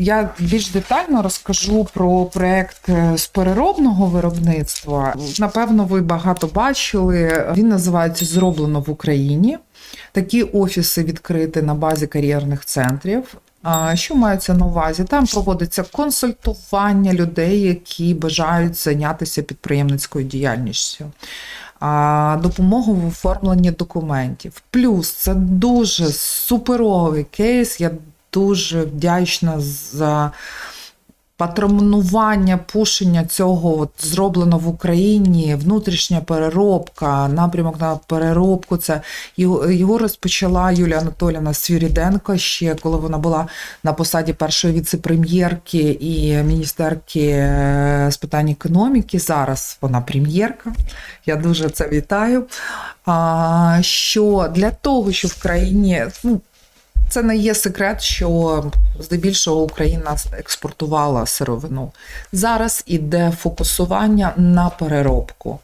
я більш детально розкажу про проект е, з переробного виробництва. Напевно, ви багато бачили. Він називається Зроблено в Україні. Такі офіси відкриті на базі кар'єрних центрів. Що мається на увазі? Там проводиться консультування людей, які бажають зайнятися підприємницькою діяльністю, допомогу в оформленні документів. Плюс це дуже суперовий кейс. Я дуже вдячна за патронування, пушення цього от, зроблено в Україні, внутрішня переробка, напрямок на переробку. Це його, розпочала Юлія Анатоліївна Свіріденко ще коли вона була на посаді першої віце-прем'єрки і міністерки е, з питань економіки. Зараз вона прем'єрка. Я дуже це вітаю. А, що для того, щоб в країні ну, це не є секрет, що здебільшого Україна експортувала сировину. Зараз іде фокусування на переробку.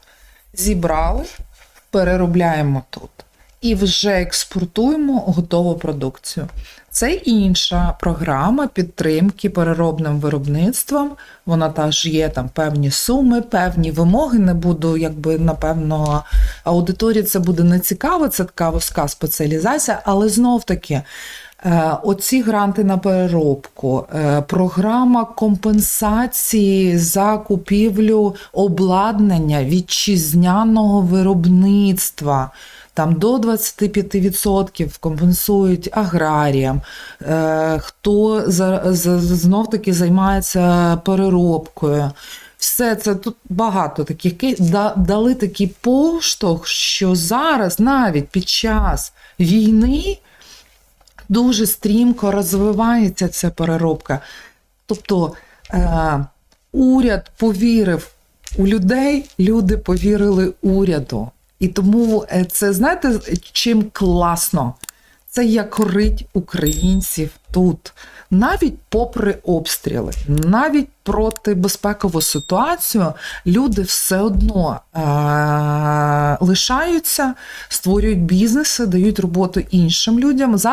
Зібрали, переробляємо тут і вже експортуємо готову продукцію. Це інша програма підтримки переробним виробництвом. Вона теж є там певні суми, певні вимоги. Не буду, якби напевно, аудиторії це буде не цікаво, це така вузька спеціалізація, але знов таки. Е, Оці гранти на переробку, е, програма компенсації за купівлю обладнання вітчизняного виробництва. Там до 25% компенсують аграріям, е, хто знов таки займається переробкою. Все це тут багато таких. Дали такий поштовх, що зараз навіть під час війни дуже стрімко розвивається ця переробка. Тобто е, уряд повірив у людей, люди повірили уряду. І тому е, це знаєте, чим класно? Це як корить українців тут, навіть попри обстріли, навіть проти безпекову ситуацію, люди все одно е- лишаються, створюють бізнеси, дають роботу іншим людям.